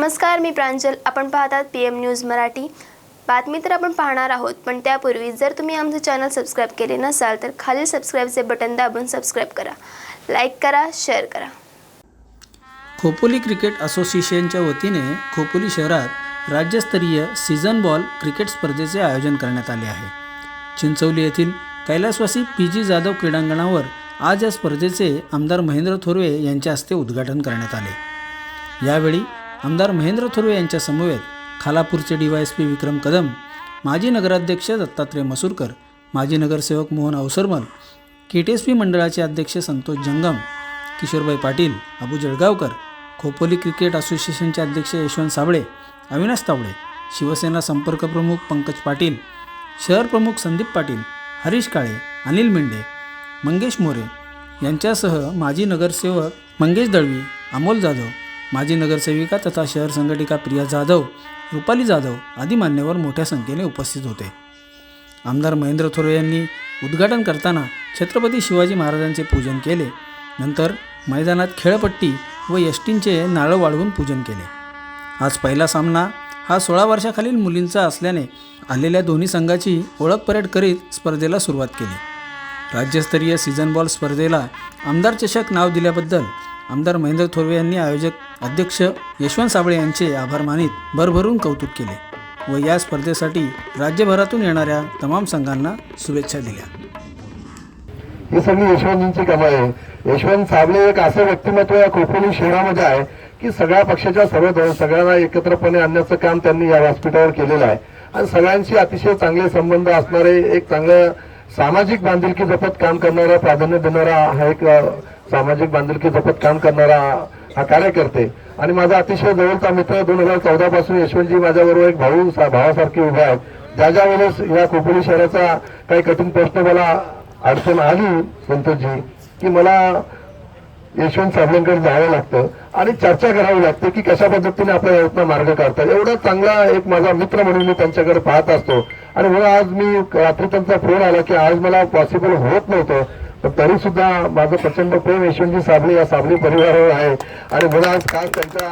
नमस्कार मी प्रांजल. आपण पाहतात पी एम न्यूज मराठी. बातमी तर आपण पाहणार आहोत पण त्यापूर्वी जर तुम्ही आमचं चॅनल सबस्क्राईब केले नसाल तर खालील सबस्क्राईबचे बटन दाबून सबस्क्राईब करा. लाईक करा शेअर करा. खोपोली क्रिकेट असोसिएशनच्या वतीने खोपोली शहरात राज्यस्तरीय सीझन बॉल क्रिकेट स्पर्धेचे आयोजन करण्यात आले आहे. चिंचवली येथील कैलासवासी पी जी जाधव क्रीडांगणावर आज या स्पर्धेचे आमदार महेंद्र थोरवे यांच्या हस्ते उद्घाटन करण्यात आले. यावेळी आमदार महेंद्र थोरवे यांच्या समवेत खालापूरचे D Y S P Vikram Kadam माजी नगराध्यक्ष दत्तात्रय मसूरकर माजी नगरसेवक Mohan Awasarmal K T S P मंडळाचे अध्यक्ष संतोष जंगम किशोरबाई पाटील अबू जळगावकर खोपोली क्रिकेट असोसिएशनचे अध्यक्ष यशवंत साबळे अविनाश तावडे शिवसेना संपर्क प्रमुख पंकज पाटील शहर प्रमुख संदीप पाटील हरीश काळे अनिल मेंढे मंगेश मोरे यांच्यासह माजी नगरसेवक मंगेश दळवी अमोल जाधव माजी नगरसेविका तथा शहर संघटिका प्रिया जाधव रुपाली जाधव आदी मान्यवर मोठ्या संख्येने उपस्थित होते. आमदार महेंद्र थोरवे यांनी उद्घाटन करताना छत्रपती शिवाजी महाराजांचे पूजन केले. नंतर मैदानात खेळपट्टी व यष्टींचे नाळं वाढवून पूजन केले. आज पहिला सामना हा सोळा वर्षाखालील मुलींचा असल्याने आलेल्या दोन्ही संघाची ओळख परेड करीत स्पर्धेला सुरुवात केली. राज्यस्तरीय सीझन बॉल स्पर्धेला आमदार चषक नाव दिल्याबद्दल आमदार महेंद्र थोरवे यांनी आयोजक अध्यक्ष यशवंत साबळे यांचे आभार मानित भरभरून कौतुक केले व या स्पर्धेसाठी राज्यभरातून येणाऱ्या तमाम संघांना शुभेच्छा दिल्या. ही सगळी यशवंतजींची कमाई आहे. यशवंत साबळे एक असं व्यक्तिमत्व या खोपोली शहरामध्ये आहे की सगळ्या पक्षाच्या सर्व सगळ्यांना एकत्रपणे आणण्याचं काम त्यांनी या व्यासपीठावर केलेलं आहे. आणि सगळ्यांशी अतिशय चांगले संबंध असणारे एक चांगलं सामाजिक बांधिलकी जपत काम करणारा प्राधान्य देणारा हा एक सामाजिक बांधिलकी जपत काम करणारा हा कार्यकर्ते. आणि माझा अतिशय जवळचा मित्र दोन हजार चौदा पासून यशवंतजी माझ्याबरोबर एक भाऊ भावासारखे उभे आहेत ज्या ज्या वेळेस या खोपोली शहराचा काही कठीण प्रश्न मला अडचण आली संतोषजी की मला यशवंत साबळेंकडे जावं लागतं आणि चर्चा करावी लागते की कशा पद्धतीने आपल्या यातनं मार्ग काढतात एवढा चांगला एक माझा मित्र म्हणून मी त्यांच्याकडे पाहत असतो. आणि म्हणून आज मी रात्री त्यांचा फोन आला की आज मला पॉसिबल होत नव्हतं. तर तरी सुद्धा माझं प्रचंड प्रेम यशवंतजी साबळे या साबळे परिवारावर आहे. आणि मला आज काल त्यांच्या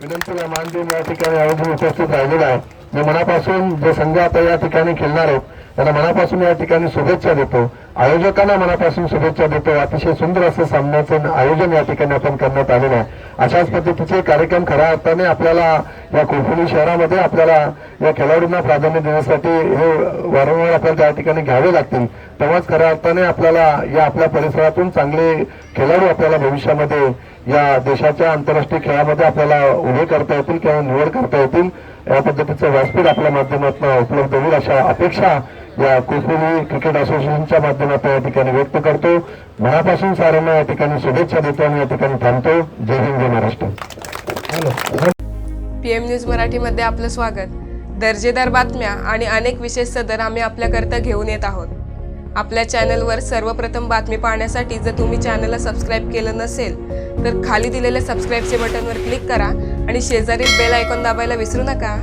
विनंतीला मान देऊन या ठिकाणी आयोजन उपस्थित राहिलेला आहे. मी मनापासून जे संघ आता या ठिकाणी खेळणार आहेत त्यांना मनापासून या ठिकाणी शुभेच्छा देतो. आयोजकांना मनापासून शुभेच्छा देतो अतिशय सुंदर असं सामन्याचं आयोजन या ठिकाणी आपण करण्यात आलेलं आहे. अशाच पद्धतीचे कार्यक्रम खऱ्या अर्थाने आपल्याला या कोलफुली शहरामध्ये आपल्याला या खेळाडूंना प्राधान्य देण्यासाठी हे वारंवार आपल्याला त्या ठिकाणी घ्यावे लागतील. तेव्हाच खऱ्या अर्थाने आपल्याला या आपल्या परिसरातून चांगले खेळाडू आपल्याला भविष्यामध्ये या देशाच्या आंतरराष्ट्रीय खेळामध्ये आपल्याला उभे करता येतील किंवा निवड करता येतील. या पद्धतीचं व्यासपीठ आपल्या माध्यमातून उपलब्ध होईल अशा अपेक्षा या कोथमिली क्रिकेट असोसिएशनच्या माध्यमातून या ठिकाणी व्यक्त करतो. मनापासून साऱ्यांना या ठिकाणी शुभेच्छा देतो आणि या ठिकाणी थांबतो. जय हिंद जय महाराष्ट्र. पीएम न्यूज मराठीमध्ये आपलं स्वागत. दर्जेदार बातम्या आणि अनेक विशेष सदर आम्ही आपल्याकरता घेऊन येत आहोत. आपल्या चॅनलवर सर्वप्रथम बातमी पाहण्यासाठी जर तुम्ही चॅनलला सबस्क्राईब केलं नसेल तर खाली दिलेल्या सबस्क्राईबचे बटनवर क्लिक करा आणि शेजारील बेल आयकॉन दाबायला विसरू नका.